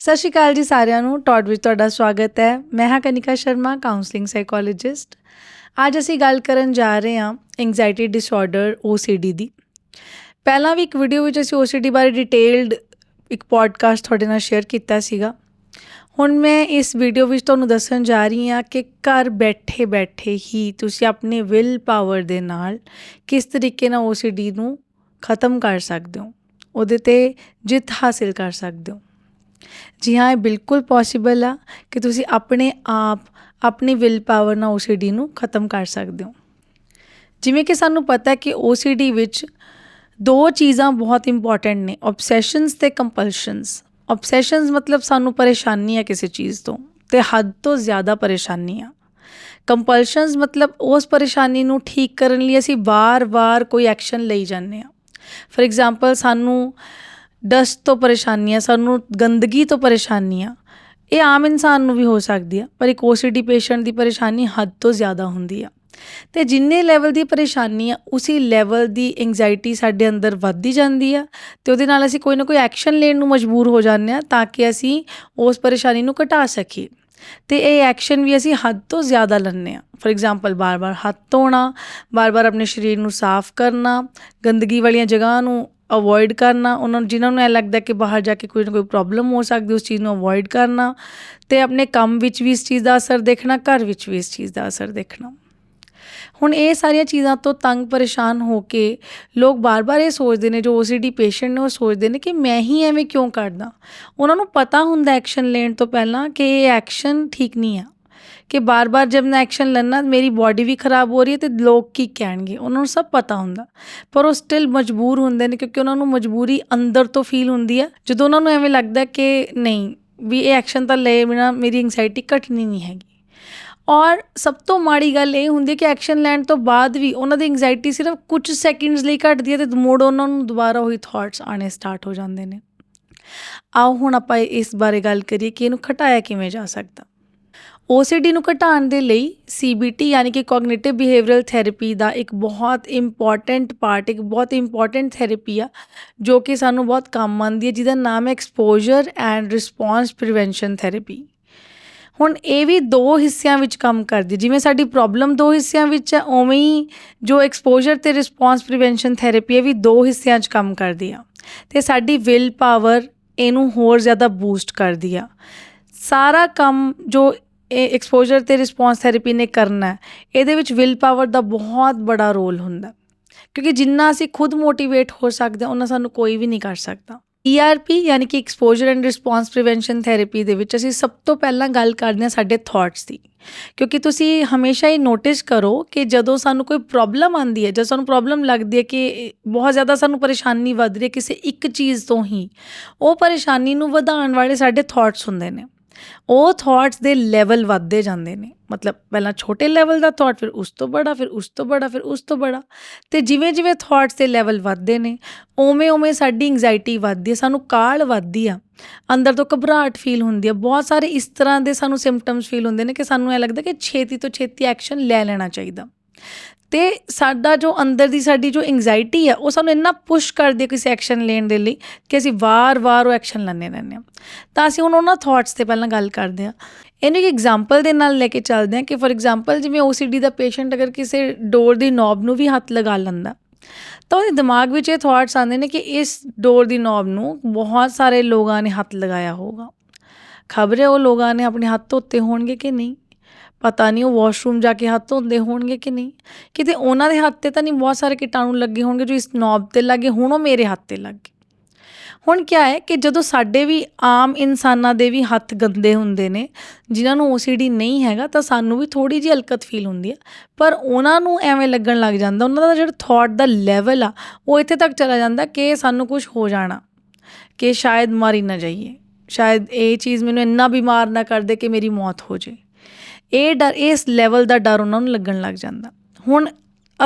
ਸਤਿ ਸ਼੍ਰੀ ਅਕਾਲ ਜੀ ਸਾਰਿਆਂ ਨੂੰ, ਟੌਡ ਵਿੱਚ ਤੁਹਾਡਾ ਸਵਾਗਤ ਹੈ। ਮੈਂ ਹਾਂ ਕਨਿਕਾ ਸ਼ਰਮਾ ਕਾਉਂਸਲਿੰਗ ਸਾਈਕੋਲੋਜਿਸਟ ਅੱਜ ਅਸੀਂ ਗੱਲ ਕਰਨ ਜਾ ਰਹੇ ਹਾਂ ਐਂਗਜ਼ਾਇਟੀ ਡਿਸਆਰਡਰ OCD ਦੀ। ਪਹਿਲਾਂ ਵੀ ਇੱਕ ਵੀਡੀਓ ਵਿੱਚ ਅਸੀਂ OCD ਬਾਰੇ ਡਿਟੇਲਡ ਇੱਕ ਪੋਡਕਾਸਟ ਤੁਹਾਡੇ ਨਾਲ ਸ਼ੇਅਰ ਕੀਤਾ ਸੀਗਾ। ਹੁਣ ਮੈਂ ਇਸ ਵੀਡੀਓ ਵਿੱਚ ਤੁਹਾਨੂੰ ਦੱਸਣ ਜਾ ਰਹੀ ਹਾਂ ਕਿ ਘਰ ਬੈਠੇ ਬੈਠੇ ਹੀ ਤੁਸੀਂ ਆਪਣੇ ਵਿਲ ਪਾਵਰ ਦੇ ਨਾਲ ਕਿਸ ਤਰੀਕੇ ਨਾਲ OCD ਨੂੰ ਖਤਮ ਕਰ ਸਕਦੇ ਹੋ। ਉਹਦੇ ਤੇ ਜਿੱਤ ਹਾਸਿਲ ਕਰ ਸਕਦੇ ਹੋ। ਜੀ ਹਾਂ, ਇਹ ਬਿਲਕੁਲ ਪੋਸੀਬਲ ਆ ਕਿ ਤੁਸੀਂ ਆਪਣੇ ਆਪ, ਆਪਣੀ ਵਿਲ ਪਾਵਰ ਨਾਲ OCD ਨੂੰ ਖਤਮ ਕਰ ਸਕਦੇ ਹੋ। ਜਿਵੇਂ ਕਿ ਸਾਨੂੰ ਪਤਾ ਹੈ ਕਿ OCD ਵਿੱਚ ਦੋ ਚੀਜ਼ਾਂ ਬਹੁਤ ਇੰਪੋਰਟੈਂਟ ਨੇ ਆਬਸੈਸ਼ਨਸ ਤੇ ਕੰਪਲਸ਼ਨਸ ਆਬਸੈਸ਼ਨਸ ਮਤਲਬ ਸਾਨੂੰ ਪਰੇਸ਼ਾਨੀ ਹੈ ਕਿਸੇ ਚੀਜ਼ ਤੋਂ ਤੇ ਹੱਦ ਤੋਂ ਜ਼ਿਆਦਾ ਪਰੇਸ਼ਾਨੀ ਆ। ਕੰਪਲਸ਼ਨਸ ਮਤਲਬ ਉਸ ਪਰੇਸ਼ਾਨੀ ਨੂੰ ਠੀਕ ਕਰਨ ਲਈ ਅਸੀਂ ਵਾਰ-ਵਾਰ ਕੋਈ ਐਕਸ਼ਨ ਲਈ ਜਾਂਦੇ ਆ ਫੋਰ ਐਗਜ਼ਾਮਪਲ ਸਾਨੂੰ ਡਸਟ ਤੋਂ ਪਰੇਸ਼ਾਨੀ ਆ, ਸਾਨੂੰ ਗੰਦਗੀ ਤੋਂ ਪਰੇਸ਼ਾਨੀ ਆ। ਇਹ ਆਮ ਇਨਸਾਨ ਨੂੰ ਵੀ ਹੋ ਸਕਦੀ ਆ, ਪਰ ਇੱਕ OCD ਪੇਸ਼ੈਂਟ ਦੀ ਪਰੇਸ਼ਾਨੀ ਹੱਦ ਤੋਂ ਜ਼ਿਆਦਾ ਹੁੰਦੀ ਆ। ਤੇ ਜਿੰਨੇ ਲੈਵਲ ਦੀ ਪਰੇਸ਼ਾਨੀ ਆ, ਉਸੇ ਲੈਵਲ ਦੀ ਐਂਗਜ਼ਾਇਟੀ ਸਾਡੇ ਅੰਦਰ ਵੱਧਦੀ ਜਾਂਦੀ ਆ ਤੇ ਉਹਦੇ ਨਾਲ ਅਸੀਂ ਕੋਈ ਨਾ ਕੋਈ ਐਕਸ਼ਨ ਲੈਣ ਨੂੰ ਮਜਬੂਰ ਹੋ ਜਾਂਦੇ ਆ ਤਾਂ ਕਿ ਅਸੀਂ ਉਸ ਪਰੇਸ਼ਾਨੀ ਨੂੰ ਘਟਾ ਸਕੀਏ। ਤੇ ਇਹ ਐਕਸ਼ਨ ਵੀ ਅਸੀਂ ਹੱਦ ਤੋਂ ਜ਼ਿਆਦਾ ਲੈਂਦੇ ਆ। ਫੋਰ ਐਗਜ਼ਾਮਪਲ ਬਾਰ-ਬਾਰ ਹੱਥ ਧੋਣਾ, ਬਾਰ-ਬਾਰ ਆਪਣੇ ਸਰੀਰ ਨੂੰ ਸਾਫ਼ ਕਰਨਾ, ਗੰਦਗੀ ਵਾਲੀਆਂ ਜਗ੍ਹਾ ਨੂੰ ਅਵੋਇਡ ਕਰਨਾ, ਉਹਨਾਂ ਨੂੰ, ਜਿਨ੍ਹਾਂ ਨੂੰ ਇਹ ਲੱਗਦਾ ਕਿ ਬਾਹਰ ਜਾ ਕੇ ਕੋਈ ਨਾ ਕੋਈ ਪ੍ਰੋਬਲਮ ਹੋ ਸਕਦੀ ਉਸ ਚੀਜ਼ ਨੂੰ ਅਵੋਇਡ ਕਰਨਾ ਤੇ ਆਪਣੇ ਕੰਮ ਵਿੱਚ ਵੀ ਇਸ ਚੀਜ਼ ਦਾ ਅਸਰ ਦੇਖਣਾ, ਘਰ ਵਿੱਚ ਵੀ ਇਸ ਚੀਜ਼ ਦਾ ਅਸਰ ਦੇਖਣਾ। ਹੁਣ ਇਹ ਸਾਰੀਆਂ ਚੀਜ਼ਾਂ ਤੋਂ ਤੰਗ ਪਰੇਸ਼ਾਨ ਹੋ ਕੇ ਲੋਕ ਬਾਰ-ਬਾਰ ਇਹ ਸੋਚਦੇ ਨੇ, ਜੋ OCD ਪੇਸ਼ੈਂਟ ਨੇ ਉਹ ਸੋਚਦੇ ਨੇ ਕਿ ਮੈਂ ਹੀ ਐਵੇਂ ਕਿਉਂ ਕਰਦਾ? ਉਹਨਾਂ ਨੂੰ ਪਤਾ ਹੁੰਦਾ ਐਕਸ਼ਨ ਲੈਣ ਤੋਂ ਪਹਿਲਾਂ ਕਿ ਇਹ ਐਕਸ਼ਨ ਠੀਕ ਨਹੀਂ ਆ। ਕਿ ਬਾਰ-ਬਾਰ ਜਦ ਮੈਂ ਐਕਸ਼ਨ ਲੈਣਾ ਮੇਰੀ ਬਾਡੀ ਵੀ ਖਰਾਬ ਹੋ ਰਹੀ ਹੈ ਤੇ ਲੋਕ ਕੀ ਕਹਿਣਗੇ? ਉਹਨਾਂ ਨੂੰ ਸਭ ਪਤਾ ਹੁੰਦਾ। ਪਰ ਉਹ ਸਟਿਲ ਮਜਬੂਰ ਹੁੰਦੇ ਨੇ ਕਿਉਂਕਿ ਉਹਨਾਂ ਨੂੰ ਮਜਬੂਰੀ ਅੰਦਰ ਤੋਂ ਫੀਲ ਹੁੰਦੀ ਹੈ। ਜਦੋਂ ਉਹਨਾਂ ਨੂੰ ਐਵੇਂ ਲੱਗਦਾ ਕਿ ਨਹੀਂ, ਵੀ ਇਹ ਐਕਸ਼ਨ ਤਾਂ ਲਏ ਬਿਨਾ ਮੇਰੀ ਐਂਗਜ਼ਾਇਟੀ ਘਟਣੀ ਨਹੀਂ ਹੈਗੀ। ਔਰ ਸਭ ਤੋਂ ਮਾੜੀ ਗੱਲ ਇਹ ਹੁੰਦੀ ਹੈ ਕਿ ਐਕਸ਼ਨ ਲੈਣ ਤੋਂ ਬਾਅਦ ਵੀ ਉਹਨਾਂ ਦੀ ਐਂਗਜ਼ਾਇਟੀ ਸਿਰਫ ਕੁਝ ਸੈਕਿੰਡਸ ਲਈ ਘਟਦੀ ਹੈ ਤੇ ਮੋੜ ਉਹਨਾਂ ਨੂੰ ਦੁਬਾਰਾ ਉਹੀ ਥਾਟਸ ਆਣੇ ਸਟਾਰਟ ਹੋ ਜਾਂਦੇ ਨੇ। ਆਓ ਹੁਣ ਆਪਾਂ ਇਸ ਬਾਰੇ ਗੱਲ ਕਰੀਏ ਕਿ ਇਹਨੂੰ ਘਟਾਇਆ ਕਿਵੇਂ ਜਾ ਸਕਦਾ। OCD ਨੂੰ ਘਟਾਉਣ ਦੇ ਲਈ CBT ਯਾਨੀ ਕਿ ਕੋਗਨੀਟਿਵ ਬਿਹੇਵੀਅਰਲ ਥੈਰੇਪੀ ਦਾ ਇੱਕ ਬਹੁਤ ਇੰਪੋਰਟੈਂਟ ਪਾਰਟ ਇੱਕ ਬਹੁਤ ਇੰਪੋਰਟੈਂਟ ਥੈਰੇਪੀ ਆ, ਜੋ ਕਿ ਸਾਨੂੰ ਬਹੁਤ ਕੰਮ ਆਉਂਦੀ ਹੈ, ਜਿਹਦਾ ਨਾਮ ਹੈ exposure and response prevention therapy ਹੁਣ ਇਹ ਵੀ ਦੋ ਹਿੱਸਿਆਂ ਵਿੱਚ ਕੰਮ ਕਰਦੀ ਜਿਵੇਂ ਸਾਡੀ ਪ੍ਰੋਬਲਮ ਦੋ ਹਿੱਸਿਆਂ ਵਿੱਚ ਹੈ, ਉਵੇਂ ਹੀ ਜੋ ਐਕਸਪੋਜ਼ਰ ਤੇ ਰਿਸਪੌਂਸ ਪ੍ਰੀਵੈਂਸ਼ਨ ਥੈਰੇਪੀ ਹੈ ਵੀ ਦੋ ਹਿੱਸਿਆਂ 'ਚ ਕੰਮ ਕਰਦੀ ਆ। ਤੇ ਸਾਡੀ ਵਿਲ ਪਾਵਰ ਇਹਨੂੰ ਹੋਰ ਜ਼ਿਆਦਾ ਬੂਸਟ ਕਰਦੀ ਆ। ਸਾਰਾ ਕੰਮ ਜੋ ਇਹ ਐਕਸਪੋਜ਼ਰ ਤੇ ਰਿਸਪੌਂਸ ਥੈਰੇਪੀ ਨੇ ਕਰਨਾ ਇਹਦੇ ਵਿੱਚ ਵਿਲ ਪਾਵਰ ਦਾ ਬਹੁਤ ਬੜਾ ਰੋਲ ਹੁੰਦਾ ਕਿਉਂਕਿ ਜਿੰਨਾ ਅਸੀਂ ਖੁਦ ਮੋਟੀਵੇਟ ਹੋ ਸਕਦੇ ਹਾਂ ਉਹਨਾਂ ਸਾਨੂੰ ਕੋਈ ਵੀ ਨਹੀਂ ਕਰ ਸਕਦਾ। ERP ਯਾਨੀ ਕਿ exposure and response prevention therapy ਦੇ ਵਿੱਚ ਅਸੀਂ ਸਭ ਤੋਂ ਪਹਿਲਾਂ ਗੱਲ ਕਰਦੇ ਹਾਂ ਸਾਡੇ ਥਾਟਸ ਦੀ। ਕਿਉਂਕਿ ਤੁਸੀਂ ਹਮੇਸ਼ਾ ਹੀ ਨੋਟਿਸ ਕਰੋ ਕਿ ਜਦੋਂ ਸਾਨੂੰ ਕੋਈ ਪ੍ਰੋਬਲਮ ਆਂਦੀ ਹੈ ਜਦੋਂ ਸਾਨੂੰ ਪ੍ਰੋਬਲਮ ਲੱਗਦੀ ਹੈ ਕਿ ਬਹੁਤ ਜ਼ਿਆਦਾ ਸਾਨੂੰ ਪਰੇਸ਼ਾਨੀ ਵੱਧ ਰਹੀ ਹੈ ਕਿਸੇ ਇੱਕ ਚੀਜ਼ ਤੋਂ ਹੀ, ਉਹ ਪਰੇਸ਼ਾਨੀ ਨੂੰ ਵਧਾਉਣ ਵਾਲੇ ਸਾਡੇ ਥਾਟਸ ਹੁੰਦੇ ਨੇ। ਉਹ ਥਾਟਸ ਦੇ ਲੈਵਲ ਵੱਧਦੇ ਜਾਂਦੇ ਨੇ। ਮਤਲਬ ਪਹਿਲਾਂ ਛੋਟੇ ਲੈਵਲ ਦਾ ਥਾਟ ਫਿਰ ਉਸ ਤੋਂ ਬੜਾ, ਫਿਰ ਉਸ ਤੋਂ ਬੜਾ, ਫਿਰ ਉਸ ਤੋਂ ਬੜਾ। ਤੇ ਜਿਵੇਂ ਜਿਵੇਂ ਥਾਟਸ ਦੇ ਲੈਵਲ ਵੱਧਦੇ ਨੇ ਓਵੇਂ ਓਵੇਂ ਸਾਡੀ ਐਂਗਜ਼ਾਇਟੀ ਵੱਧਦੀ ਹੈ, ਸਾਨੂੰ ਕਾਲ ਵੱਧਦੀ ਆ। ਅੰਦਰ ਤੋਂ ਘਬਰਾਹਟ ਫੀਲ ਹੁੰਦੀ ਹੈ ਬਹੁਤ ਸਾਰੇ ਇਸ ਤਰ੍ਹਾਂ ਦੇ ਸਾਨੂੰ ਸਿੰਪਟਮਸ ਫੀਲ ਹੁੰਦੇ ਨੇ ਕਿ ਸਾਨੂੰ ਇਹ ਲੱਗਦਾ ਕਿ ਛੇਤੀ ਤੋਂ ਛੇਤੀ ਐਕਸ਼ਨ ਲੈ ਲੈਣਾ ਚਾਹੀਦਾ। ਤੇ ਸਾਡਾ ਜੋ ਅੰਦਰ ਦੀ ਸਾਡੀ ਜੋ ਐਂਗਜ਼ਾਇਟੀ ਆ ਉਹ ਸਾਨੂੰ ਇੰਨਾ ਪੁਸ਼ ਕਰਦੀ ਹੈ ਕਿਸੇ ਐਕਸ਼ਨ ਲੈਣ ਦੇ ਲਈ ਕਿ ਅਸੀਂ ਵਾਰ-ਵਾਰ ਉਹ ਐਕਸ਼ਨ ਲੈਣੇ ਰਹਿੰਦੇ ਹਾਂ। ਤਾਂ ਅਸੀਂ ਹੁਣ ਉਹਨਾਂ ਥਾਟਸ ਤੇ ਪਹਿਲਾਂ ਗੱਲ ਕਰਦੇ ਹਾਂ। ਇਹਨੂੰ ਇੱਕ ਐਗਜ਼ਾਮਪਲ ਦੇ ਨਾਲ ਲੈ ਕੇ ਚੱਲਦੇ ਹਾਂ ਕਿ ਫੋਰ ਐਗਜ਼ਾਮਪਲ ਜਿਵੇਂ OCD ਦਾ ਪੇਸ਼ੈਂਟ ਅਗਰ ਕਿਸੇ ਡੋਰ ਦੀ ਨੌਬ ਨੂੰ ਵੀ ਹੱਥ ਲਗਾ ਲੈਂਦਾ, ਤਾਂ ਉਹਦੇ ਦਿਮਾਗ ਵਿੱਚ ਇਹ ਥਾਟਸ ਆਉਂਦੇ ਨੇ ਕਿ ਇਸ ਡੋਰ ਦੀ ਨੌਬ ਨੂੰ ਬਹੁਤ ਸਾਰੇ ਲੋਕਾਂ ਨੇ ਹੱਥ ਲਗਾਇਆ ਹੋਊਗਾ। ਖਬਰੇ ਉਹ ਲੋਕਾਂ ਨੇ ਆਪਣੇ ਹੱਥ ਧੋਤੇ ਹੋਣਗੇ ਕਿ ਨਹੀਂ? ਪਤਾ ਨਹੀਂ ਉਹ ਵਾਸ਼ਰੂਮ ਜਾ ਕੇ ਹੱਥ ਧੋਂਦੇ ਹੋਣਗੇ ਕਿ ਨਹੀਂ। ਕਿਤੇ ਉਹਨਾਂ ਦੇ ਹੱਥ ਤੇ ਤਾਂ ਨਹੀਂ ਬਹੁਤ ਸਾਰੇ ਕੀਟਾਣੂ ਲੱਗੇ ਹੋਣਗੇ ਜੋ ਇਸ ਨੌਬ ਤੇ ਲੱਗੇ, ਹੁਣ ਉਹ ਮੇਰੇ ਹੱਥ ਤੇ ਲੱਗ। ਗਏ ਹੁਣ ਕੀ ਹੈ ਕਿ ਜਦੋਂ ਸਾਡੇ ਵੀ ਆਮ ਇਨਸਾਨਾਂ ਦੇ ਵੀ ਹੱਥ ਗੰਦੇ ਹੁੰਦੇ ਨੇ, ਜਿਨ੍ਹਾਂ ਨੂੰ OCD ਨਹੀਂ ਹੈਗਾ, ਤਾਂ ਸਾਨੂੰ ਵੀ ਥੋੜੀ ਜਿਹੀ ਹਲਕਤ ਫੀਲ ਹੁੰਦੀ ਹੈ। ਪਰ ਉਹਨਾਂ ਨੂੰ ਐਵੇਂ ਲੱਗਣ ਲੱਗ ਜਾਂਦਾ, ਉਹਨਾਂ ਦਾ ਜਿਹੜਾ ਥਾਟ ਦਾ ਲੈਵਲ ਆ, ਉਹ ਇੱਥੇ ਤੱਕ ਚਲਾ ਜਾਂਦਾ ਕਿ ਸਾਨੂੰ ਕੁਝ ਹੋ ਜਾਣਾ, ਕਿ ਸ਼ਾਇਦ ਮਾਰੀ ਨਾ ਜਾਈਏ। ਸ਼ਾਇਦ ਇਹ ਚੀਜ਼ ਮੈਨੂੰ ਇੰਨਾ ਬਿਮਾਰ ਨਾ ਕਰ ਦੇ ਕਿ ਮੇਰੀ ਮੌਤ ਹੋ ਜੇ ਇਹ ਡਰ, ਇਸ ਲੈਵਲ ਦਾ ਡਰ ਉਹਨਾਂ ਨੂੰ ਲੱਗਣ ਲੱਗ ਜਾਂਦਾ। ਹੁਣ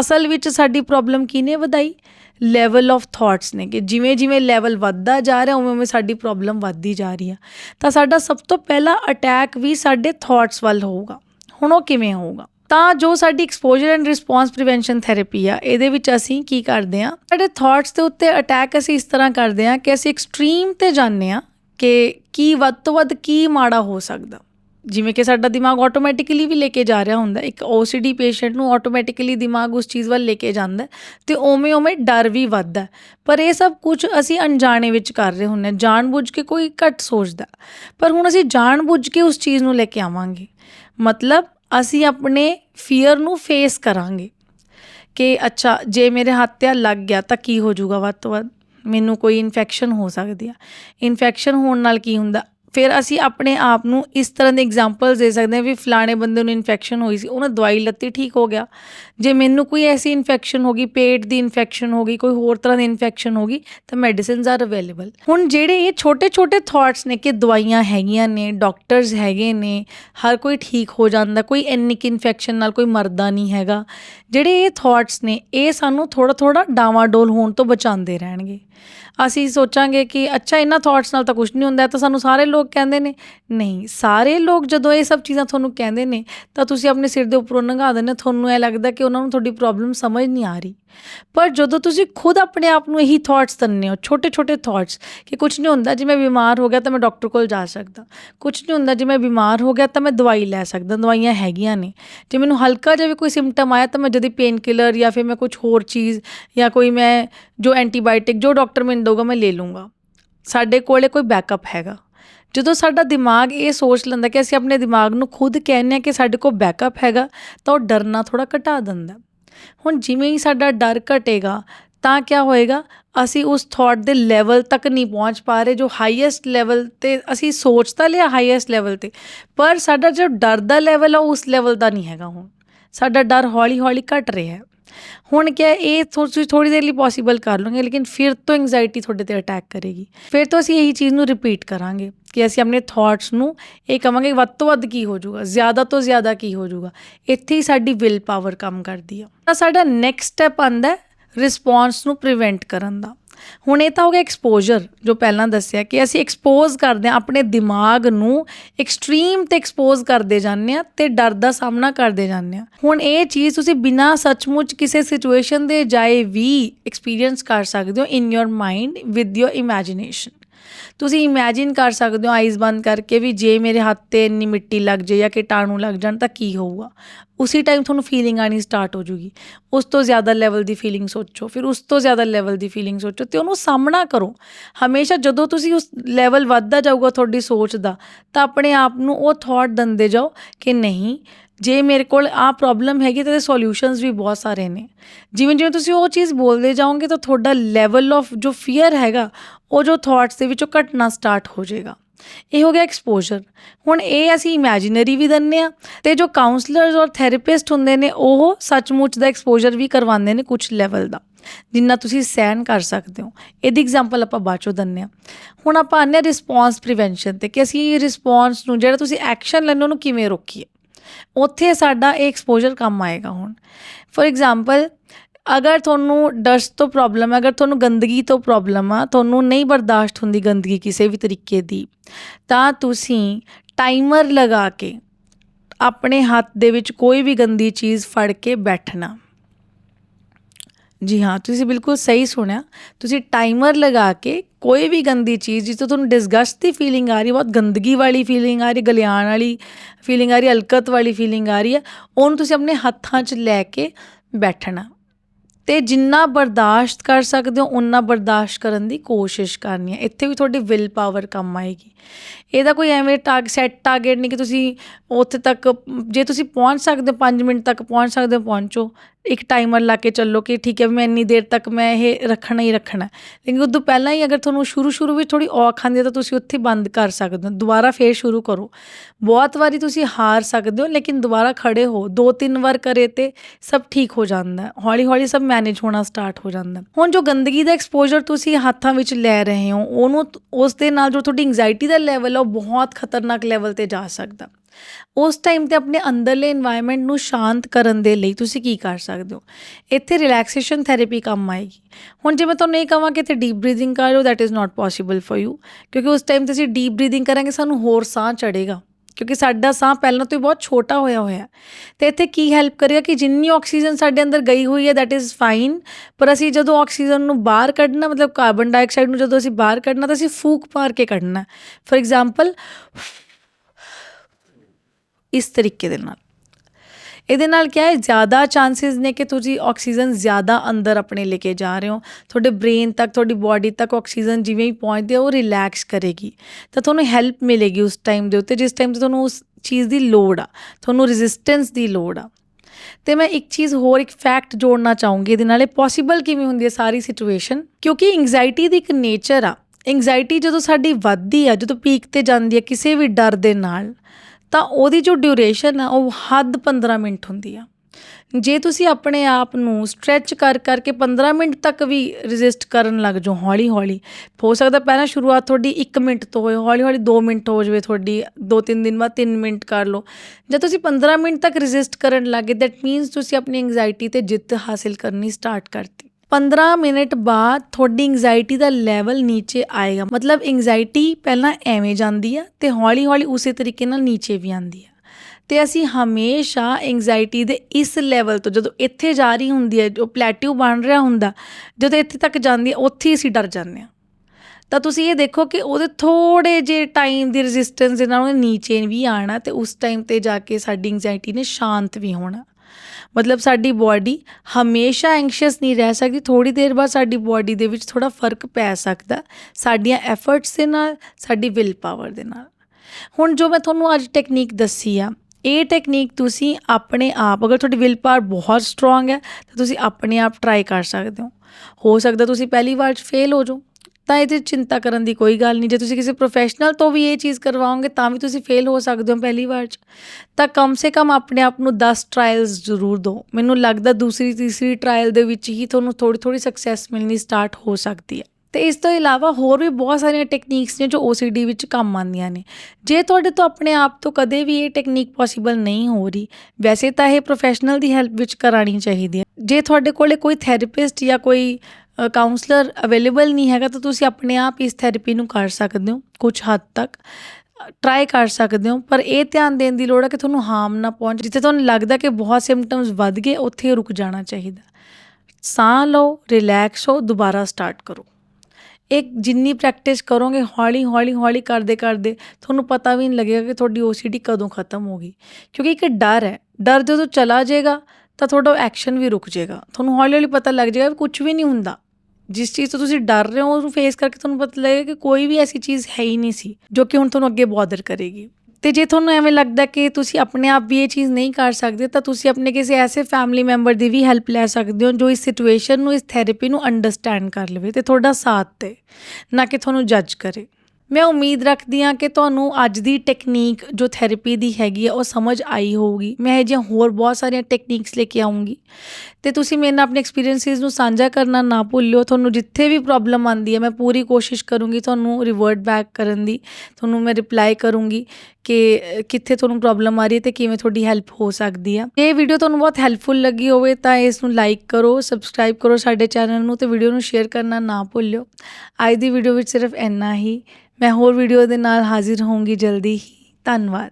ਅਸਲ ਵਿੱਚ ਸਾਡੀ ਪ੍ਰੋਬਲਮ ਕਿਨੇ ਵਧਾਈ? ਲੈਵਲ ਆਫ ਥਾਟਸ ਨੇ ਕਿ ਜਿਵੇਂ ਜਿਵੇਂ ਲੈਵਲ ਵੱਧਦਾ ਜਾ ਰਿਹਾ, ਉਵੇਂ ਉਵੇਂ ਸਾਡੀ ਪ੍ਰੋਬਲਮ ਵੱਧਦੀ ਜਾ ਰਹੀ ਆ। ਤਾਂ ਸਾਡਾ ਸਭ ਤੋਂ ਪਹਿਲਾ ਅਟੈਕ ਵੀ ਸਾਡੇ ਥਾਟਸ ਵੱਲ ਹੋਊਗਾ। ਹੁਣ ਉਹ ਕਿਵੇਂ ਹੋਊਗਾ? ਤਾਂ ਜੋ ਸਾਡੀ exposure and response prevention therapy ਆ, ਇਹਦੇ ਵਿੱਚ ਅਸੀਂ ਕੀ ਕਰਦੇ ਆ? ਸਾਡੇ ਥਾਟਸ ਦੇ ਉੱਤੇ ਅਟੈਕ ਅਸੀਂ ਇਸ ਤਰ੍ਹਾਂ ਕਰਦੇ ਆ ਕਿ ਅਸੀਂ ਐਕਸਟ੍ਰੀਮ ਤੇ ਜਾਂਦੇ ਆ ਕਿ ਕੀ ਵੱਧ ਤੋਂ ਵੱਧ ਕੀ ਮਾੜਾ ਹੋ ਸਕਦਾ। ਜਿਵੇਂ ਕਿ ਸਾਡਾ ਦਿਮਾਗ ਆਟੋਮੈਟਿਕਲੀ ਵੀ ਲੈ ਕੇ ਜਾ ਰਿਹਾ ਹੁੰਦਾ ਇੱਕ OCD ਪੇਸ਼ੈਂਟ ਨੂੰ ਆਟੋਮੈਟਿਕਲੀ ਦਿਮਾਗ ਉਸ ਚੀਜ਼ ਵੱਲ ਲੈ ਕੇ ਜਾਂਦਾ ਹੈ ਤੇ ਉਵੇਂ ਉਵੇਂ ਡਰ ਵੀ ਵੱਧਦਾ ਪਰ ਇਹ ਸਭ ਕੁਝ ਅਸੀਂ ਅਣਜਾਣੇ ਵਿੱਚ ਕਰ ਰਹੇ ਹੁੰਦੇ ਹਾਂ। ਜਾਣਬੁੱਝ ਕੇ ਕੋਈ ਘੱਟ ਸੋਚਦਾ ਪਰ ਹੁਣ ਅਸੀਂ ਜਾਣਬੁੱਝ ਕੇ ਉਸ ਚੀਜ਼ ਨੂੰ ਲੈ ਕੇ ਆਵਾਂਗੇ। ਮਤਲਬ ਅਸੀਂ ਆਪਣੇ ਫੀਅਰ ਨੂੰ ਫੇਸ ਕਰਾਂਗੇ ਕਿ ਅੱਛਾ, ਜੇ ਮੇਰੇ ਹੱਥ ਤੇ ਲੱਗ ਗਿਆ ਤਾਂ ਕੀ ਹੋ ਜਾਊਗਾ ਵੱਧ ਤੋਂ ਵੱਧ? ਮੈਨੂੰ ਕੋਈ ਇਨਫੈਕਸ਼ਨ ਹੋ ਸਕਦੀ ਆ। ਇਨਫੈਕਸ਼ਨ ਹੋਣ ਨਾਲ ਕੀ ਹੁੰਦਾ? ਫਿਰ ਅਸੀਂ ਆਪਣੇ ਆਪ ਨੂੰ ਇਸ ਤਰ੍ਹਾਂ ਦੇ ਐਗਜ਼ਾਮਪਲਸ ਦੇ ਸਕਦੇ ਹਾਂ ਵੀ ਫਲਾਣੇ ਬੰਦੇ ਨੂੰ ਇਨਫੈਕਸ਼ਨ ਹੋਈ ਸੀ, ਉਹਨੇ ਦਵਾਈ ਲੱਤੀ ਠੀਕ ਹੋ ਗਿਆ। ਜੇ ਮੈਨੂੰ ਕੋਈ ਐਸੀ ਇਨਫੈਕਸ਼ਨ ਹੋ ਗਈ, ਪੇਟ ਦੀ ਇਨਫੈਕਸ਼ਨ ਹੋ ਗਈ, ਕੋਈ ਹੋਰ ਤਰ੍ਹਾਂ ਦੀ ਇਨਫੈਕਸ਼ਨ ਹੋ ਗਈ, ਤਾਂ ਮੈਡੀਸਿਨਸ ਆਰ ਅਵੇਲੇਬਲ ਹੁਣ ਜਿਹੜੇ ਇਹ ਛੋਟੇ ਛੋਟੇ ਥਾਟਸ ਨੇ ਕਿ ਦਵਾਈਆਂ ਹੈਗੀਆਂ ਨੇ ਡਾਕਟਰਸ ਹੈਗੇ ਨੇ, ਹਰ ਕੋਈ ਠੀਕ ਹੋ ਜਾਂਦਾ, ਕੋਈ ਇੰਨੀ ਕੁ ਇਨਫੈਕਸ਼ਨ ਨਾਲ ਕੋਈ ਮਰਦਾ ਨਹੀਂ ਹੈਗਾ, ਜਿਹੜੇ ਇਹ ਥਾਟਸ ਨੇ, ਇਹ ਸਾਨੂੰ ਥੋੜਾ ਥੋੜਾ ਡਾਵਾਡੋਲ ਹੋਣ ਤੋਂ ਬਚਾਉਂਦੇ ਰਹਿਣਗੇ। ਅਸੀਂ ਸੋਚਾਂਗੇ ਕਿ ਅੱਛਾ, ਇਹਨਾਂ ਥਾਟਸ ਨਾਲ ਤਾਂ ਕੁਝ ਨਹੀਂ ਹੁੰਦਾ ਤਾਂ ਸਾਨੂੰ ਸਾਰੇ ਲੋਕ ਕਹਿੰਦੇ ਨੇ, ਨਹੀਂ, ਸਾਰੇ ਲੋਕ ਜਦੋਂ ਇਹ ਸਭ ਚੀਜ਼ਾਂ ਤੁਹਾਨੂੰ ਕਹਿੰਦੇ ਨੇ, ਤਾਂ ਤੁਸੀਂ ਆਪਣੇ ਸਿਰ ਦੇ ਉੱਪਰੋਂ ਲੰਘਾ ਦਿੰਦੇ ਤੁਹਾਨੂੰ ਇਹ ਲੱਗਦਾ ਕਿ ਉਹਨਾਂ ਨੂੰ ਤੁਹਾਡੀ ਪ੍ਰੋਬਲਮ ਸਮਝ ਨਹੀਂ ਆ ਰਹੀ। ਪਰ ਜਦੋਂ ਤੁਸੀਂ ਖੁਦ ਆਪਣੇ ਆਪ ਨੂੰ ਇਹੀ ਥਾਟਸ ਦਿੰਦੇ ਹੋ ਛੋਟੇ ਛੋਟੇ ਥਾਟਸ ਕਿ ਕੁਝ ਨਹੀਂ ਹੁੰਦਾ ਜੇ ਮੈਂ ਬਿਮਾਰ ਹੋ ਗਿਆ ਤਾਂ ਮੈਂ ਡਾਕਟਰ ਕੋਲ ਜਾ ਸਕਦਾ ਕੁਝ ਨਹੀਂ ਹੁੰਦਾ ਜੇ ਮੈਂ ਬਿਮਾਰ ਹੋ ਗਿਆ ਤਾਂ ਮੈਂ ਦਵਾਈ ਲੈ ਸਕਦਾ, ਦਵਾਈਆਂ ਹੈਗੀਆਂ ਨੇ। ਜੇ ਮੈਨੂੰ ਹਲਕਾ ਜਿਹਾ ਵੀ ਕੋਈ ਸਿੰਪਟਮ ਆਇਆ ਤਾਂ ਮੈਂ ਜਦੀ ਪੇਨ ਕਿਲਰ ਜਾਂ ਫਿਰ ਮੈਂ ਕੁਝ ਹੋਰ ਚੀਜ਼ ਜਾਂ ਕੋਈ ਮੈਂ ਜੋ ਐਂਟੀਬਾਇਓਟਿਕ ਜੋ ਡਾਕਟਰ ਮੈਨੂੰ ਦਊਗਾ ਮੈਂ ਲੈ ਲੂੰਗਾ ਸਾਡੇ ਕੋਲੇ ਕੋਈ ਬੈਕਅਪ ਹੈਗਾ। ਜਦੋਂ ਸਾਡਾ ਦਿਮਾਗ ਇਹ ਸੋਚ ਲੈਂਦਾ ਕਿ ਅਸੀਂ ਆਪਣੇ ਦਿਮਾਗ ਨੂੰ ਖੁਦ ਕਹਿੰਦੇ ਆ ਕਿ ਸਾਡੇ ਕੋਲ ਬੈਕਅਪ ਹੈਗਾ, ਤਾਂ ਉਹ ਡਰਨਾ ਥੋੜਾ ਘਟਾ ਦਿੰਦਾ ਹੁਣ ਜਿਵੇਂ ਹੀ ਸਾਡਾ ਡਰ ਘਟੇਗਾ, ਤਾਂ ਕੀ ਹੋਏਗਾ? ਅਸੀਂ ਉਸ ਥਾਟ ਦੇ ਲੈਵਲ ਤੱਕ ਨਹੀਂ ਪਹੁੰਚ ਪਾ ਰਹੇ ਜੋ ਹਾਈਐਸਟ ਲੈਵਲ ਤੇ ਅਸੀਂ ਸੋਚ ਤਾਂ ਲਿਆ ਹਾਈਐਸਟ ਲੈਵਲ ਤੇ, ਪਰ ਸਾਡਾ ਜੋ ਡਰ ਦਾ ਲੈਵਲ ਆ, ਉਸ ਲੈਵਲ ਦਾ ਨਹੀਂ ਹੈਗਾ ਹੁਣ। ਸਾਡਾ ਡਰ ਹੌਲੀ ਹੌਲੀ ਘਟ ਰਿਹਾ ਹੈ। ਹੁਣ ਕਿਆ ਇਹ ਤੁਸੀਂ ਥੋੜੀ ਦੇਰ ਲਈ ਪੋਸੀਬਲ ਕਰ ਲਓਗੇ, ਲੇਕਿਨ ਫਿਰ ਤੋਂ ਐਂਗਜ਼ਾਇਟੀ ਤੁਹਾਡੇ ਤੇ ਅਟੈਕ ਕਰੇਗੀ। ਫਿਰ ਤੋਂ ਅਸੀਂ ਇਹੀ ਚੀਜ਼ ਨੂੰ ਰਿਪੀਟ ਕਰਾਂਗੇ ਕਿ ਅਸੀਂ ਆਪਣੇ ਥਾਟਸ ਨੂੰ ਇਹ ਕਵਾਂਗੇ ਵੱਧ ਤੋਂ ਵੱਧ ਕੀ ਹੋ ਜਾਊਗਾ, ਜ਼ਿਆਦਾ ਤੋਂ ਜ਼ਿਆਦਾ ਕੀ ਹੋ ਜਾਊਗਾ। ਇੱਥੇ ਹੀ ਸਾਡੀ ਵਿਲ ਪਾਵਰ ਕੰਮ ਕਰਦੀ ਆ। ਤਾਂ ਸਾਡਾ ਨੈਕਸਟ ਸਟੈਪ ਆਂਦਾ ਹੈ ਰਿਸਪੌਂਸ ਨੂੰ ਪ੍ਰੀਵੈਂਟ ਕਰਨ ਦਾ। ਹੁਣ ਇਹ ਤਾਂ ਹੋ ਗਿਆ ਐਕਸਪੋਜ਼ਰ ਜੋ ਪਹਿਲਾਂ ਦੱਸਿਆ ਕਿ ਅਸੀਂ ਐਕਸਪੋਜ਼ ਕਰਦੇ ਹਾਂ, ਆਪਣੇ ਦਿਮਾਗ ਨੂੰ ਐਕਸਟ੍ਰੀਮ ਤੇ ਐਕਸਪੋਜ਼ ਕਰਦੇ ਜਾਂਦੇ ਆ ਤੇ ਡਰ ਦਾ ਸਾਹਮਣਾ ਕਰਦੇ ਜਾਂਦੇ ਆ ਹੁਣ ਇਹ ਚੀਜ਼ ਤੁਸੀਂ ਬਿਨਾਂ ਸੱਚਮੁੱਚ ਕਿਸੇ ਸਿਚੁਏਸ਼ਨ ਦੇ ਜਾਏ ਵੀ ਐਕਸਪੀਰੀਅੰਸ ਕਰ ਸਕਦੇ ਹੋ in your mind with your imagination ਤੁਸੀਂ ਇਮੇਜਿਨ ਕਰ ਸਕਦੇ ਹੋ ਆਈਜ਼ ਬੰਦ ਕਰਕੇ ਵੀ ਜੇ ਮੇਰੇ ਹੱਥ ਤੇ ਇੰਨੀ ਮਿੱਟੀ ਲੱਗ ਜੇ ਜਾਂ ਕੀਟਾਣੂ ਲੱਗ ਜਾਣ ਤਾਂ ਕੀ ਹੋਊਗਾ? ਉਸੇ ਟਾਈਮ ਤੁਹਾਨੂੰ ਫੀਲਿੰਗ ਆਣੀ ਸਟਾਰਟ ਹੋ ਜੂਗੀ ਉਸ ਤੋਂ ਜ਼ਿਆਦਾ ਲੈਵਲ ਦੀ ਫੀਲਿੰਗ ਸੋਚੋ, ਫਿਰ ਉਸ ਤੋਂ ਜ਼ਿਆਦਾ ਲੈਵਲ ਦੀ ਫੀਲਿੰਗ ਸੋਚੋ ਤੇ ਉਹਨੂੰ ਸਾਹਮਣਾ ਕਰੋ। ਹਮੇਸ਼ਾ ਜਦੋਂ ਤੁਸੀਂ ਉਸ ਲੈਵਲ ਵੱਧਦਾ ਜਾਊਗਾ ਤੁਹਾਡੀ ਸੋਚ ਦਾ, ਤਾਂ ਆਪਣੇ ਆਪ ਨੂੰ ਉਹ ਥਾਟ ਦਿੰਦੇ ਜਾਓ ਕਿ ਨਹੀਂ ਜੇ ਮੇਰੇ ਕੋਲ ਆ ਪ੍ਰੋਬਲਮ ਹੈਗੀ ਤਾਂ ਇਹਦੇ ਸੋਲੂਸ਼ਨਸ ਵੀ ਬਹੁਤ ਸਾਰੇ ਨੇ। ਜਿਵੇਂ ਜਿਵੇਂ ਤੁਸੀਂ ਉਹ ਚੀਜ਼ ਬੋਲਦੇ ਜਾਓਗੇ ਤਾਂ ਤੁਹਾਡਾ ਲੈਵਲ ਆਫ ਜੋ ਫੀਅਰ ਹੈਗਾ, ਉਹ ਜੋ ਥਾਟਸ ਦੇ ਵਿੱਚੋਂ ਘਟਣਾ ਸਟਾਰਟ ਹੋ ਜਾਏਗਾ। ਇਹ ਹੋ ਗਿਆ ਐਕਸਪੋਜ਼ਰ ਹੁਣ ਇਹ ਅਸੀਂ ਇਮੇਜਿਨਰੀ ਵੀ ਦਿੰਨੇ ਆ ਤੇ ਜੋ ਕਾਉਂਸਲਰਸ ਔਰ ਥੈਰੇਪਿਸਟ ਹੁੰਦੇ ਨੇ, ਉਹ ਸੱਚਮੁੱਚ ਦਾ ਐਕਸਪੋਜ਼ਰ ਵੀ ਕਰਵਾਉਂਦੇ ਨੇ ਕੁਝ ਲੈਵਲ ਦਾ। ਜਿੰਨਾ ਤੁਸੀਂ ਸਹਿਣ ਕਰ ਸਕਦੇ ਹੋ। ਇਹਦੀ ਐਗਜ਼ਾਮਪਲ ਆਪਾਂ ਬਾਅਦ ਚੋਂ ਦਿੰਨੇ ਆ ਹੁਣ ਆਪਾਂ ਆਨੇ ਰਿਸਪੌਂਸ ਪ੍ਰੀਵੈਂਸ਼ਨ ਤੇ ਕਿ ਅਸੀਂ ਰਿਸਪੌਂਸ ਨੂੰ, ਜਿਹੜਾ ਤੁਸੀਂ ਐਕਸ਼ਨ ਲੈਣ ਉਹਨੂੰ ਕਿਵੇਂ ਰੋਕੀਏ? ਉੱਥੇ ਸਾਡਾ ਇਹ ਐਕਸਪੋਜ਼ਰ ਕੰਮ ਆਏਗਾ ਹੁਣ। ਫੋਰ ਐਗਜ਼ਾਮਪਲ ਅਗਰ ਤੁਹਾਨੂੰ ਡਸਟ ਤੋਂ ਪ੍ਰੋਬਲਮ ਹੈ, ਅਗਰ ਤੁਹਾਨੂੰ ਗੰਦਗੀ ਤੋਂ ਪ੍ਰੋਬਲਮ ਆ, ਤੁਹਾਨੂੰ ਨਹੀਂ ਬਰਦਾਸ਼ਤ ਹੁੰਦੀ ਗੰਦਗੀ ਕਿਸੇ ਵੀ ਤਰੀਕੇ ਦੀ, ਤਾਂ ਤੁਸੀਂ ਟਾਈਮਰ ਲਗਾ ਕੇ ਆਪਣੇ ਹੱਥ ਦੇ ਵਿੱਚ ਕੋਈ ਵੀ ਗੰਦੀ ਚੀਜ਼ ਫੜ ਕੇ ਬੈਠਣਾ। ਜੀ ਹਾਂ, ਤੁਸੀਂ ਬਿਲਕੁਲ ਸਹੀ ਸੁਣਿਆ। ਤੁਸੀਂ ਟਾਈਮਰ ਲਗਾ ਕੇ ਕੋਈ ਵੀ ਗੰਦੀ ਚੀਜ਼ ਜਿਸ ਤੋਂ ਤੁਹਾਨੂੰ ਡਿਸਗਸਟ ਦੀ ਫੀਲਿੰਗ ਆ ਰਹੀ ਬਹੁਤ ਗੰਦਗੀ ਵਾਲੀ ਫੀਲਿੰਗ ਆ ਰਹੀ, ਗਲਿਆਣ ਵਾਲੀ ਫੀਲਿੰਗ ਆ ਰਹੀ, ਹਲਕਤ ਵਾਲੀ ਫੀਲਿੰਗ ਆ ਰਹੀ ਹੈ, ਉਹਨੂੰ ਤੁਸੀਂ ਆਪਣੇ ਹੱਥਾਂ 'ਚ ਲੈ ਕੇ ਬੈਠਣਾ। ਤੇ ਜਿੰਨਾ ਬਰਦਾਸ਼ਤ ਕਰ ਸਕਦੇ ਹੋ ਉਨਾ ਬਰਦਾਸ਼ਤ ਕਰਨ ਦੀ ਕੋਸ਼ਿਸ਼ ਕਰਨੀ ਹੈ। ਇੱਥੇ ਵੀ ਤੁਹਾਡੀ ਵਿਲ ਪਾਵਰ ਕੰਮ ਆਏਗੀ। ਇਹਦਾ ਕੋਈ ਐਵੇਂ ਟਾਰਗ ਸੈਟ ਟਾਰਗੇਟ ਨਹੀਂ ਕਿ ਤੁਸੀਂ ਉੱਥੇ ਤੱਕ, ਜੇ ਤੁਸੀਂ ਪਹੁੰਚ ਸਕਦੇ ਹੋ 5 ਮਿੰਟ ਤੱਕ ਪਹੁੰਚ ਸਕਦੇ ਹੋ, ਪਹੁੰਚੋ। ਇੱਕ ਟਾਈਮਰ ਲਾ ਕੇ ਚੱਲੋ ਕਿ ਠੀਕ ਹੈ ਮੈਂ ਇੰਨੀ ਦੇਰ ਤੱਕ ਮੈਂ ਇਹ ਰੱਖਣਾ ਹੀ ਰੱਖਣਾ। ਲੇਕਿਨ ਉਦੋਂ ਪਹਿਲਾਂ ਹੀ ਅਗਰ ਤੁਹਾਨੂੰ ਸ਼ੁਰੂ ਸ਼ੁਰੂ ਵਿੱਚ ਥੋੜੀ ਔਖ ਆਉਂਦੀ ਹੈ ਤਾਂ ਤੁਸੀਂ ਉੱਥੇ ਬੰਦ ਕਰ ਸਕਦੇ ਹੋ। ਦੁਬਾਰਾ ਫੇਰ ਸ਼ੁਰੂ ਕਰੋ। ਬਹੁਤ ਵਾਰੀ ਤੁਸੀਂ ਹਾਰ ਸਕਦੇ ਹੋ, ਲੇਕਿਨ ਦੁਬਾਰਾ ਖੜੇ ਹੋ। ਦੋ ਤਿੰਨ ਵਾਰ ਕਰੇ ਤੇ ਸਭ ਠੀਕ ਹੋ ਜਾਂਦਾ ਹੌਲੀ ਹੌਲੀ ਸਭ ਮੈਨੇਜ ਹੋਣਾ ਸਟਾਰਟ ਹੋ ਜਾਂਦਾ ਹੁਣ ਜੋ ਗੰਦਗੀ ਦਾ ਐਕਸਪੋਜ਼ਰ ਤੁਸੀਂ ਹੱਥਾਂ ਵਿੱਚ ਲੈ ਰਹੇ ਹੋ, ਉਹਨੂੰ ਉਸ ਦੇ ਨਾਲ ਜੋ ਤੁਹਾਡੀ ਐਂਗਜ਼ਾਇਟੀ ਦਾ ਲੈਵਲ ਆ, ਉਹ ਬਹੁਤ ਖਤਰਨਾਕ ਲੈਵਲ ਤੇ ਜਾ ਸਕਦਾ। ਉਸ ਟਾਈਮ ਤੇ ਆਪਣੇ ਅੰਦਰਲੇ এনवायरमेंट ਨੂੰ ਸ਼ਾਂਤ ਕਰਨ ਦੇ ਲਈ ਤੁਸੀਂ ਕੀ ਕਰ ਸਕਦੇ ਹੋ? ਇੱਥੇ ਰਿਲੈਕਸੇਸ਼ਨ ਥੈਰੇਪੀ ਕੰਮ ਆਏਗੀ। ਹੁਣ ਜੇ ਮੈਂ ਤੁਹਾਨੂੰ ਇਹ ਕਹਾਂ ਕਿ ਤੇ ਡੀਪ ਬਰੀਥਿੰਗ ਕਰੋ that is not possible for you ਕਿਉਂਕਿ ਉਸ ਟਾਈਮ ਤੇ ਅਸੀਂ ਡੀਪ ਬਰੀਥਿੰਗ ਕਰਾਂਗੇ, ਸਾਨੂੰ ਹੋਰ ਸਾਹ ਚੜੇਗਾ ਕਿਉਂਕਿ ਸਾਡਾ ਸਾਹ ਪਹਿਲਾਂ ਤੋਂ ਹੀ ਬਹੁਤ ਛੋਟਾ ਹੋਇਆ ਹੋਇਆ ਤੇ ਇੱਥੇ ਕੀ ਹੈਲਪ ਕਰੇਗਾ ਕਿ ਜਿੰਨੀ ਆਕਸੀਜਨ ਸਾਡੇ ਅੰਦਰ ਗਈ ਹੋਈ ਹੈ ਥੈਟ ਇਜ਼ ਫਾਈਨ ਪਰ ਅਸੀਂ ਜਦੋਂ ਆਕਸੀਜਨ ਨੂੰ ਬਾਹਰ ਕੱਢਣਾ, ਮਤਲਬ ਕਾਰਬਨ ਡਾਈਆਕਸਾਈਡ ਨੂੰ ਜਦੋਂ ਅਸੀਂ ਬਾਹਰ ਕੱਢਣਾ, ਤਾਂ ਅਸੀਂ ਫੂਕ ਮਾਰ ਕੇ ਕੱਢਣਾ। ਫੋਰ ਐਗਜ਼ਾਮਪਲ ਇਸ ਤਰੀਕੇ ਦੇ ਨਾਲ। ਇਹਦੇ ਨਾਲ ਕੀ ਹੈ? ਜ਼ਿਆਦਾ ਚਾਂਸਸ ਨੇ ਕਿ ਤੁਸੀਂ ਆਕਸੀਜਨ ਜ਼ਿਆਦਾ ਅੰਦਰ ਆਪਣੇ ਲੈ ਕੇ ਜਾ ਰਹੇ ਹੋ। ਤੁਹਾਡੇ ਬ੍ਰੇਨ ਤੱਕ, ਤੁਹਾਡੀ ਬਾਡੀ ਤੱਕ ਆਕਸੀਜਨ ਜਿਵੇਂ ਹੀ ਪਹੁੰਚਦੀ ਹੈ, ਉਹ ਰਿਲੈਕਸ ਕਰੇਗੀ। ਤਾਂ ਤੁਹਾਨੂੰ ਹੈਲਪ ਮਿਲੇਗੀ ਉਸ ਟਾਈਮ ਦੇ ਉੱਤੇ, ਜਿਸ ਟਾਈਮ ਤੇ ਤੁਹਾਨੂੰ ਉਸ ਚੀਜ਼ ਦੀ ਲੋੜ ਆ। ਤੁਹਾਨੂੰ ਰੈਜ਼ਿਸਟੈਂਸ ਦੀ ਲੋੜ ਆ। ਤੇ ਮੈਂ ਇੱਕ ਚੀਜ਼ ਹੋਰ, ਇੱਕ ਫੈਕਟ ਜੋੜਨਾ ਚਾਹੂੰਗੀ ਇਹਦੇ ਨਾਲ। ਇਹ ਪੋਸੀਬਲ ਕਿਵੇਂ ਹੁੰਦੀ ਹੈ ਸਾਰੀ ਸਿਚੁਏਸ਼ਨ ਕਿਉਂਕਿ ਐਂਗਜ਼ਾਇਟੀ ਦੀ ਇੱਕ ਨੇਚਰ ਆ। ਐਂਗਜ਼ਾਇਟੀ ਜਦੋਂ ਸਾਡੀ ਵੱਧਦੀ ਆ, ਜਦੋਂ ਪੀਕ ਤੇ ਜਾਂਦੀ ਆ, ਕਿਸੇ ਵੀ ਡਰ ਦੇ ਨਾਲ ਤਾਂ ਉਹਦੀ ਜੋ ਡਿਊਰੇਸ਼ਨ ਆ, ਉਹ ਹੱਦ 15 ਮਿੰਟ ਹੁੰਦੀ ਆ। ਜੇ ਤੁਸੀਂ ਆਪਣੇ ਆਪ ਨੂੰ ਸਟ੍ਰੈਚ ਕਰ ਕਰਕੇ 15 ਮਿੰਟ ਤੱਕ ਵੀ ਰੈਜ਼ਿਸਟ ਕਰਨ ਲੱਗ ਜਾਓ ਹੌਲੀ ਹੌਲੀ, ਹੋ ਸਕਦਾ ਪਹਿਲਾਂ ਸ਼ੁਰੂਆਤ ਤੁਹਾਡੀ 1 ਮਿੰਟ ਤੋਂ ਹੋਏ, ਹੌਲੀ ਹੌਲੀ 2 ਮਿੰਟ ਹੋ ਜਾਵੇ ਤੁਹਾਡੀ 2-3 ਦਿਨ ਬਾਅਦ 3 ਮਿੰਟ ਕਰ ਲਓ। ਜਦ ਤੁਸੀਂ 15 ਮਿੰਟ ਤੱਕ ਰੈਜ਼ਿਸਟ ਕਰਨ ਲੱਗੇ ਦੈਟ ਮੀਨਸ ਤੁਸੀਂ ਆਪਣੀ ਐਂਗਜ਼ਾਇਟੀ ਤੇ ਜਿੱਤ ਹਾਸਿਲ ਕਰਨੀ ਸਟਾਰਟ ਕਰਤੀ। 15 ਮਿੰਟ ਬਾਅਦ ਤੁਹਾਡੀ ਐਂਗਜ਼ਾਇਟੀ ਦਾ ਲੈਵਲ ਨੀਚੇ ਆਏਗਾ। ਮਤਲਬ ਐਂਗਜ਼ਾਇਟੀ ਪਹਿਲਾਂ ਐਵੇਂ ਜਾਂਦੀ ਆ ਤੇ ਹੌਲੀ ਹੌਲੀ ਉਸੇ ਤਰੀਕੇ ਨਾਲ ਨੀਚੇ ਵੀ ਆਉਂਦੀ ਆ। ਤੇ ਅਸੀਂ ਹਮੇਸ਼ਾ ਐਂਗਜ਼ਾਇਟੀ ਦੇ ਇਸ ਲੈਵਲ ਤੋਂ, ਜਦੋਂ ਇੱਥੇ ਜਾ ਰਹੀ ਹੁੰਦੀ ਹੈ ਜੋ ਪਲੈਟਿਊ ਬਣ ਰਿਹਾ ਹੁੰਦਾ, ਜਦੋਂ ਇੱਥੇ ਤੱਕ ਜਾਂਦੀ ਹੈ ਉੱਥੇ ਹੀ ਅਸੀਂ ਡਰ ਜਾਂਦੇ ਹਾਂ ਤਾਂ ਤੁਸੀਂ ਇਹ ਦੇਖੋ ਕਿ ਉਹਦੇ ਥੋੜੇ ਜੇ ਟਾਈਮ ਦੀ ਰੈਜ਼ਿਸਟੈਂਸ ਦੇ ਨਾਲ ਉਹਨੇ ਨੀਚੇ ਵੀ ਆਣਾ ਤੇ ਉਸ ਟਾਈਮ ਤੇ ਜਾ ਕੇ ਸਾਡੀ ਐਂਗਜ਼ਾਇਟੀ ਨੇ ਸ਼ਾਂਤ ਵੀ ਹੋਣਾ। ਮਤਲਬ ਸਾਡੀ ਬਾਡੀ ਹਮੇਸ਼ਾ ਐਂਗਸ਼ੀਅਸ ਨਹੀਂ ਰਹਿ ਸਕਦੀ ਥੋੜੀ ਦੇਰ ਬਾਅਦ ਸਾਡੀ ਬਾਡੀ ਦੇ ਵਿੱਚ ਥੋੜਾ ਫ਼ਰਕ ਪੈ ਸਕਦਾ, ਸਾਡੀਆਂ ਐਫਰਟਸ ਦੇ ਨਾਲ, ਸਾਡੀ ਵਿਲ ਪਾਵਰ ਦੇ ਨਾਲ। ਹੁਣ ਜੋ ਮੈਂ ਤੁਹਾਨੂੰ ਅੱਜ ਟੈਕਨੀਕ ਦੱਸੀ ਆ, ਇਹ ਟੈਕਨੀਕ ਤੁਸੀਂ ਆਪਣੇ ਆਪ, ਅਗਰ ਤੁਹਾਡੀ ਵਿਲ ਪਾਵਰ ਬਹੁਤ ਸਟਰੋਂਗ ਹੈ, ਤਾਂ ਤੁਸੀਂ ਆਪਣੇ ਆਪ ਟਰਾਈ ਕਰ ਸਕਦੇ ਹੋ। ਹੋ ਸਕਦਾ ਤੁਸੀਂ ਪਹਿਲੀ ਵਾਰ 'ਚ ਫੇਲ ਹੋ ਜਾਓ। ਤਾਂ ਇਹਦੇ 'ਚ ਚਿੰਤਾ ਕਰਨ ਦੀ ਕੋਈ ਗੱਲ ਨਹੀਂ। ਜੇ ਤੁਸੀਂ ਕਿਸੇ ਪ੍ਰੋਫੈਸ਼ਨਲ ਤੋਂ ਵੀ ਇਹ ਚੀਜ਼ ਕਰਵਾਓਗੇ, ਤਾਂ ਵੀ ਤੁਸੀਂ ਫੇਲ ਹੋ ਸਕਦੇ ਹੋ ਪਹਿਲੀ ਵਾਰ 'ਚ। ਤਾਂ ਕਮ ਸੇ ਕਮ ਆਪਣੇ ਆਪ ਨੂੰ 10 ਟਰਾਇਲਸ ਜ਼ਰੂਰ ਦਿਓ। ਮੈਨੂੰ ਲੱਗਦਾ ਦੂਸਰੀ, ਤੀਸਰੀ ਟਰਾਇਲ ਦੇ ਵਿੱਚ ਹੀ ਤੁਹਾਨੂੰ ਥੋੜੀ ਥੋੜੀ ਸਕਸੈਸ ਮਿਲਣੀ ਸਟਾਰਟ ਹੋ ਸਕਦੀ ਹੈ। ਤੇ ਇਸ ਤੋਂ ਇਲਾਵਾ ਹੋਰ ਵੀ ਬਹੁਤ ਸਾਰੀਆਂ ਟੈਕਨੀਕਸ ਨੇ ਜੋ OCD ਵਿੱਚ ਕੰਮ ਆਉਂਦੀਆਂ ਨੇ। ਜੇ ਤੁਹਾਡੇ ਤੋਂ ਆਪਣੇ ਆਪ ਤੋਂ ਕਦੇ ਵੀ ਇਹ ਟੈਕਨੀਕ ਪੋਸੀਬਲ ਨਹੀਂ ਹੋ ਰਹੀ, ਵੈਸੇ ਤਾਂ ਇਹ ਪ੍ਰੋਫੈਸ਼ਨਲ ਦੀ ਹੈਲਪ ਵਿੱਚ ਕਰਾਣੀ ਚਾਹੀਦੀ ਹੈ। ਜੇ ਤੁਹਾਡੇ ਕੋਲੇ ਕੋਈ ਥੈਰੇਪਿਸਟ ਜਾਂ ਕੋਈ ਕਾਉਂਸਲਰ ਅਵੇਲੇਬਲ ਨਹੀਂ ਹੈਗਾ ਤਾਂ ਤੁਸੀਂ ਆਪਣੇ ਆਪ ਇਸ ਥੈਰੇਪੀ ਨੂੰ ਕਰ ਸਕਦੇ ਹੋ ਕੁਝ ਹੱਦ ਤੱਕ। ਟਰਾਈ ਕਰ ਸਕਦੇ ਹੋ, ਪਰ ਇਹ ਧਿਆਨ ਦੇਣ ਦੀ ਲੋੜ ਹੈ ਕਿ ਤੁਹਾਨੂੰ ਹਾਰਮ ਨਾ ਪਹੁੰਚ, ਜਿੱਥੇ ਤੁਹਾਨੂੰ ਲੱਗਦਾ ਕਿ ਬਹੁਤ ਸਿੰਪਟਮਸ ਵੱਧ ਗਏ, ਉੱਥੇ ਰੁਕ ਜਾਣਾ ਚਾਹੀਦਾ। ਸਾਹ ਲਓ ਰਿਲੈਕਸ ਹੋ, ਦੁਬਾਰਾ ਸਟਾਰਟ ਕਰੋ। ਇੱਕ ਜਿੰਨੀ ਪ੍ਰੈਕਟਿਸ ਕਰੋਗੇ, ਹੌਲੀ ਹੌਲੀ ਹੌਲੀ ਕਰਦੇ ਕਰਦੇ ਤੁਹਾਨੂੰ ਪਤਾ ਵੀ ਨਹੀਂ ਲੱਗੇਗਾ ਕਿ ਤੁਹਾਡੀ OCD ਕਦੋਂ ਖਤਮ ਹੋ ਗਈ। ਕਿਉਂਕਿ ਇੱਕ ਡਰ ਹੈ, ਡਰ ਜਦੋਂ ਚਲਾ ਜਾਏਗਾ ਤਾਂ ਤੁਹਾਡਾ ਐਕਸ਼ਨ ਵੀ ਰੁਕ ਜਾਏਗਾ। ਤੁਹਾਨੂੰ ਹੌਲੀ ਹੌਲੀ ਪਤਾ ਲੱਗ ਜਾਏਗਾ ਕਿ ਕੁਝ ਵੀ ਨਹੀਂ ਹੁੰਦਾ। ਜਿਸ ਚੀਜ਼ ਤੋਂ ਤੁਸੀਂ ਡਰ ਰਹੇ ਹੋ, ਉਹਨੂੰ ਫੇਸ ਕਰਕੇ ਤੁਹਾਨੂੰ ਪਤਾ ਲੱਗੇਗਾ ਕਿ ਕੋਈ ਵੀ ਐਸੀ ਚੀਜ਼ ਹੈ ਹੀ ਨਹੀਂ ਸੀ, ਜੋ ਕਿ ਹੁਣ ਤੁਹਾਨੂੰ ਅੱਗੇ ਬੌਦਰ ਕਰੇਗੀ। ਤੇ ਜੇ ਤੁਹਾਨੂੰ ਐਵੇਂ ਲੱਗਦਾ ਕਿ ਤੁਸੀਂ ਆਪਣੇ ਆਪ ਵੀ ਇਹ ਚੀਜ਼ ਨਹੀਂ ਕਰ ਸਕਦੇ, ਤਾਂ ਤੁਸੀਂ ਆਪਣੇ ਕਿਸੇ ਐਸੇ ਫੈਮਿਲੀ ਮੈਂਬਰ ਦੀ ਵੀ ਹੈਲਪ ਲੈ ਸਕਦੇ ਹੋ, ਜੋ ਇਸ ਸਿਚੁਏਸ਼ਨ ਨੂੰ, ਇਸ ਥੈਰੇਪੀ ਨੂੰ ਅੰਡਰਸਟੈਂਡ ਕਰ ਲਵੇ ਤੇ ਤੁਹਾਡਾ ਸਾਥ ਦੇ, ਨਾ ਕਿ ਤੁਹਾਨੂੰ ਜੱਜ ਕਰੇ। ਮੈਂ ਉਮੀਦ ਰੱਖਦੀ ਹਾਂ ਕਿ ਤੁਹਾਨੂੰ ਅੱਜ ਦੀ ਟੈਕਨੀਕ ਜੋ ਥੈਰੇਪੀ ਦੀ ਹੈਗੀ ਆ, ਉਹ ਸਮਝ ਆਈ ਹੋਊਗੀ। ਮੈਂ ਇਹ ਜਿਹੀਆਂ ਹੋਰ ਬਹੁਤ ਸਾਰੀਆਂ ਟੈਕਨੀਕਸ ਲੈ ਕੇ ਆਉਂਗੀ ਤੇ ਤੁਸੀਂ ਮੇਰੇ ਨਾਲ ਆਪਣੇ ਐਕਸਪੀਰੀਐਂਸਿਸ ਨੂੰ ਸਾਂਝਾ ਕਰਨਾ ਨਾ ਭੁੱਲਿਓ। ਤੁਹਾਨੂੰ ਜਿੱਥੇ ਵੀ ਪ੍ਰੋਬਲਮ ਆਂਦੀ ਹੈ ਮੈਂ ਪੂਰੀ ਕੋਸ਼ਿਸ਼ ਕਰੂੰਗੀ ਤੁਹਾਨੂੰ ਰਿਵਰਟ ਬੈਕ ਕਰਨ ਦੀ। ਤੁਹਾਨੂੰ ਮੈਂ ਰਿਪਲਾਈ ਕਰੂੰਗੀ ਕਿ ਕਿੱਥੇ ਤੁਹਾਨੂੰ ਪ੍ਰੋਬਲਮ ਆ ਰਹੀ ਹੈ ਤੇ ਕਿਵੇਂ ਤੁਹਾਡੀ ਹੈਲਪ ਹੋ ਸਕਦੀ ਆ। ਇਹ ਵੀਡੀਓ ਤੁਹਾਨੂੰ ਬਹੁਤ ਹੈਲਪਫੁਲ ਲੱਗੀ ਹੋਵੇ, ਤਾਂ ਇਸ ਨੂੰ ਲਾਈਕ ਕਰੋ ਸਬਸਕ੍ਰਾਈਬ ਕਰੋ ਸਾਡੇ ਚੈਨਲ ਨੂੰ ਤੇ ਵੀਡੀਓ ਨੂੰ ਸ਼ੇਅਰ ਕਰਨਾ ਨਾ ਭੁੱਲਿਓ। ਅੱਜ ਦੀ ਵੀਡੀਓ ਵਿੱਚ ਸਿਰਫ ਇੰਨਾ ਹੀ। ਮੈਂ ਹੋਰ ਵੀਡੀਓ ਦੇ ਨਾਲ ਹਾਜ਼ਰ ਹੋਵਾਂਗੀ ਜਲਦੀ ਹੀ। ਧੰਨਵਾਦ।